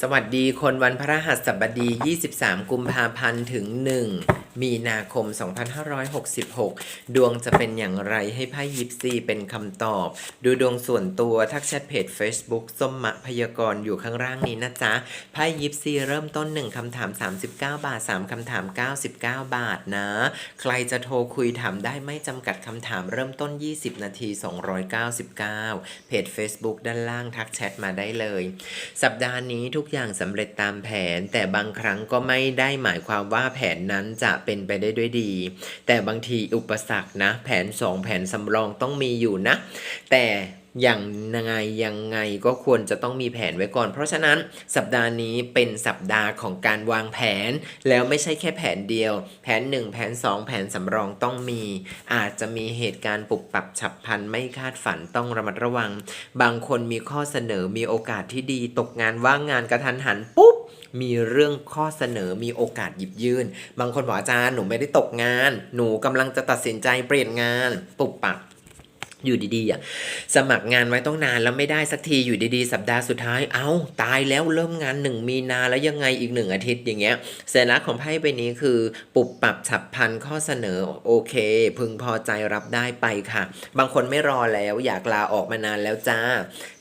สวัสดีคนวันพระหัสบดี 23 กุมภาพันธ์ถึง 1 มีนาคม 2566 ดวงจะเป็นอย่างไรให้ไพ่ยิปซีเป็นคำตอบ ดูดวงส่วนตัวทักแชทเพจ Facebook ส้มมะพยากรณ์อยู่ข้างล่างนี้นะจ๊ะ ไพ่ยิปซีเริ่มต้น 1คำถาม 39 บาท 3คำถาม 99 บาทนะ ใครจะโทรคุยถามได้ไม่จำกัดคำถามเริ่มต้น 20 นาที 299 เพจ Facebook ด้านล่างทักแชทมาได้เลย สัปดาห์นี้ทุกอย่างสำเร็จตามแผน แต่บางครั้งก็ไม่ได้หมายความว่าแผนนั้นจะเป็นไปได้ด้วยดี แต่บางทีอุปสรรคนะ แผน 2 แผนสำรองต้องมีอยู่นะ แต่อย่างไงยังไงก็ควรจะต้องมีแผนไว้ก่อน เพราะฉะนั้นสัปดาห์นี้เป็นสัปดาห์ของการวางแผน แล้วไม่ใช่แค่แผนเดียว แผน 1 แผน 2 แผนสำรองต้องมี อาจจะมีเหตุการณ์ปรับปรับฉับพลันไม่คาดฝันต้องระมัดระวัง บางคนมีข้อเสนอมีโอกาสที่ดี ตกงานว่างงานกระทันหันปุ๊บ มีเรื่องข้อเสนอมีโอกาสหยิบยื่น บางคนบอกอาจารย์หนูไม่ได้ตกงาน หนูกำลังจะตัดสินใจเปลี่ยนงานปุบปับ อยู่ดีๆอะสมัครงานไว้ต้องนานแล้วไม่ได้สักทีอยู่ดีๆ สัปดาห์สุดท้ายเอ้าตายแล้วเริ่มงานหนึ่งมีนาแล้วยังไงอีกหนึ่งอาทิตย์อย่างเงี้ยสัญลักษณ์ของไพ่ใบนี้คือ ปุบปรับฉับพลันข้อเสนอโอเค พึงพอใจรับได้ไปค่ะ บางคนไม่รอแล้วอยากลาออกมานานแล้วจ้า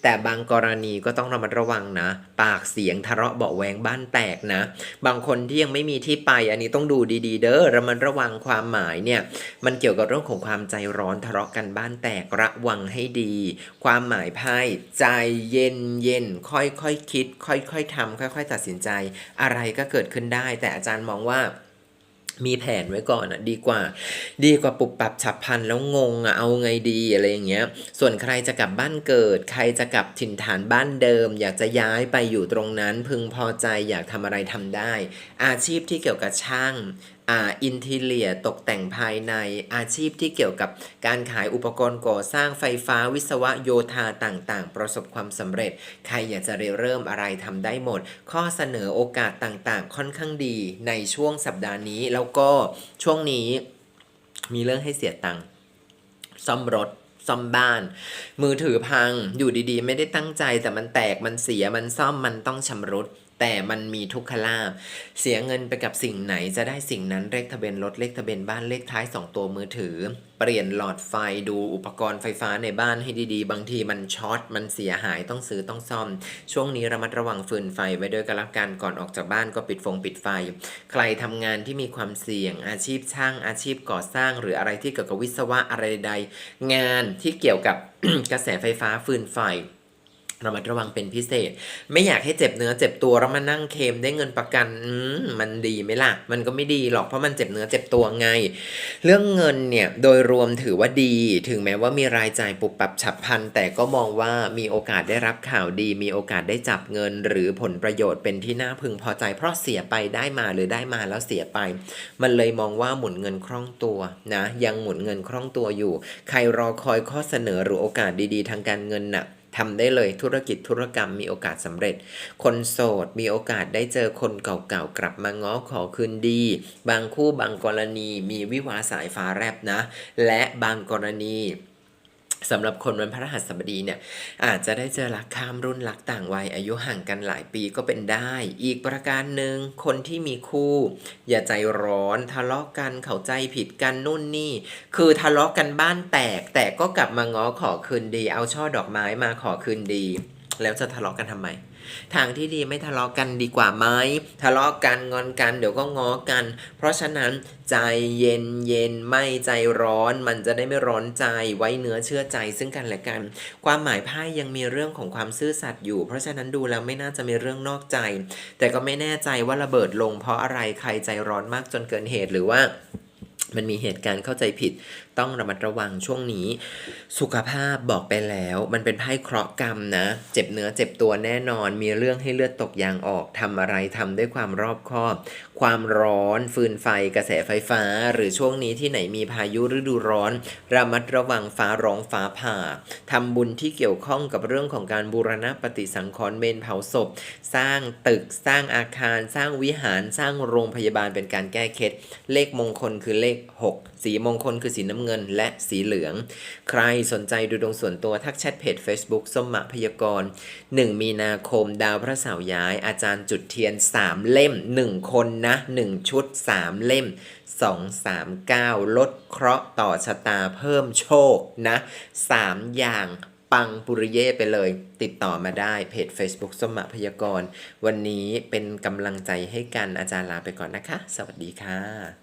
แต่บางกรณีก็ต้องระมัดระวังนะ ปากเสียงทะเลาะเบาแวงบ้านแตกนะ บางคนที่ยังไม่มีที่ไปอันนี้ต้องดูดีๆ เด้อระมัดระวังความหมายเนี่ยมันเกี่ยวกับเรื่องของความใจร้อนทะเลาะกันบ้านแตกระวังให้ดี ความหมายไพ่ใจเย็นเย็นค่อยๆคคิด ค่อยๆทำค่อยๆตัดสินใจ อะไรก็เกิดขึ้นได้ แต่อาจารย์มองว่ามีแผนไว้ก่อนอะดีกว่า ดีกว่าปุบปรับฉับพลันแล้วงงอะเอาไงดีอะไรอย่างเงี้ย ส่วนใครจะกลับบ้านเกิด ใครจะกลับถิ่นฐานบ้านเดิม อยากจะย้ายไปอยู่ตรงนั้น พึงพอใจอยากทำอะไรทำได้ อาชีพที่เกี่ยวกับช่างอ่าอินทีเลียตกแต่งภายในอาชีพที่เกี่ยวกับการขายอุปกรณ์ก่อสร้างไฟฟ้าวิศวะโยธาต่างๆ ประสบความสำเร็จ ใครอยากจะเริ่มอะไรทำได้หมด ข้อเสนอโอกาสต่างๆ ค่อนข้างดีในช่วงสัปดาห์นี้ แล้วก็ช่วงนี้มีเรื่องให้เสียตังค์ซ่อมรถซ่อมบ้าน มือถือพังอยู่ดีๆ ไม่ได้ตั้งใจแต่มันแตกมันเสียมันซ่อมมันต้องชำรุดแต่มันมีทุกขลาบเสียเงินไปกับสิ่งไหนจะได้สิ่งนั้นเลขทะเบียนรถเลขทะเบียนบ้านเลขท้าย 2 ตัวมือถือ เปลี่ยนหลอดไฟดูอุปกรณ์ไฟฟ้าในบ้านให้ดีๆ บางทีมันช็อตมันเสียหายต้องซื้อต้องซ่อม ช่วงนี้ระมัดระวังฟืนไฟไว้ด้วยกันละกันก่อนออกจากบ้านก็ปิดฟงปิดไฟ ใครทำงานที่มีความเสี่ยงอาชีพช่างอาชีพก่อสร้าง หรืออะไรที่เกี่ยวกับวิศวะอะไรใดงานที่เกี่ยวกับกระแสไฟฟ้าฟืนไฟ ระมัดระวังเป็นพิเศษ ไม่อยากให้เจ็บเนื้อเจ็บตัวแล้วมานั่งเคมได้เงินประกันมมันดีไหมล่ะ มันก็ไม่ดีหรอกเพราะมันเจ็บเนื้อเจ็บตัวไง เรื่องเงินเนี่ยโดยรวมถือว่าดี ถึงแม้ว่ามีรายจ่ายปุบปับฉับพลันแต่ก็มองว่ามีโอกาสได้รับข่าวดี มีโอกาสได้จับเงิน หรือผลประโยชน์เป็นที่น่าพึงพอใจ เพราะเสียไปได้มาหรือได้มาแล้วเสียไป มันเลยมองว่าหมุนเงินคล่องตัวนะยังหมุนเงินคล่องตัวอยู่ ใครรอคอยข้อเสนอหรือโอกาสดี ๆ ทางการเงินน่ะ ทำได้เลยธุรกิจธุรกรรมมีโอกาสสำเร็จ คนโสดมีโอกาสได้เจอคนเก่าๆกลับมาง้อขอคืนดี บางคู่บางกรณีมีวิวาสายฟ้าแรบนะ และบางกรณี สำหรับคนวันพระรหัสบดีเนี่ยอาจจะได้เจอรักข้ามรุ่นรักต่างวัยอายุห่างกันหลายปีก็เป็นได้ อีกประการหนึ่งคนที่มีคู่ อย่าใจร้อนทะเลาะกันเข้าใจผิดกันนู่นนี่ คือทะเลาะกันบ้านแตก แต่ก็กลับมาง้อขอคืนดี เอาช่อดอกไม้มาขอคืนดี แล้วจะทะเลาะกันทำไม ทางที่ดีไม่ทะเลาะกันดีกว่าไหมทะเลาะกันงอนกันเดี๋ยวก็ง้อกัน เพราะฉะนั้นใจเย็นเย็นไม่ใจร้อน มันจะได้ไม่ร้อนใจไว้เนื้อเชื่อใจซึ่งกันและกัน ความหมายไพ่ยังมีเรื่องของความซื่อสัตย์อยู่ เพราะฉะนั้นดูแล้วไม่น่าจะมีเรื่องนอกใจ แต่ก็ไม่แน่ใจว่าระเบิดลง เพราะอะไรใครใจร้อนมากจนเกินเหตุหรือว่า มันมีเหตุการณ์เข้าใจผิด ต้องระมัดระวังช่วงนี้ สุขภาพบอกไปแล้ว มันเป็นไพ่เคราะห์กรรมนะ เจ็บเนื้อเจ็บตัวแน่นอน มีเรื่องให้เลือดตกยางออกทำอะไรทำด้วยความรอบคอบ ความร้อนฟืนไฟกระแสไฟฟ้า หรือช่วงนี้ที่ไหนมีพายุฤดูร้อน ระมัดระวังฟ้าร้องฟ้าผ่าทำบุญที่เกี่ยวข้องกับเรื่องของการบูรณะปฏิสังขรณ์เมนเผาศพ สร้างตึกสร้างอาคาร สร้างวิหารสร้างโรงพยาบาลเป็นการแก้เคล็ดเลขมงคลคือเลข6 สีมงคลคือสีน้ำเงินและสีเหลือง ใครสนใจดูดวงส่วนตัวทักแชทเพจ Facebook ส้มหมะพยากรณ์1 มีนาคมดาวพระเสาร์ย้าย อาจารย์จุดเทียน 3 เล่ม 1 คนนะ 1 ชุด 3 เล่ม 2 3 9 ลดเคราะห์ต่อชะตาเพิ่มโชคนะ 3 อย่างปังปุริเย่ไปเลย ติดต่อมาได้เพจ Facebook สมมะพยากรณ์วันนี้เป็นกำลังใจให้กันอาจารย์ลาไปก่อนนะคะ สวัสดีค่ะ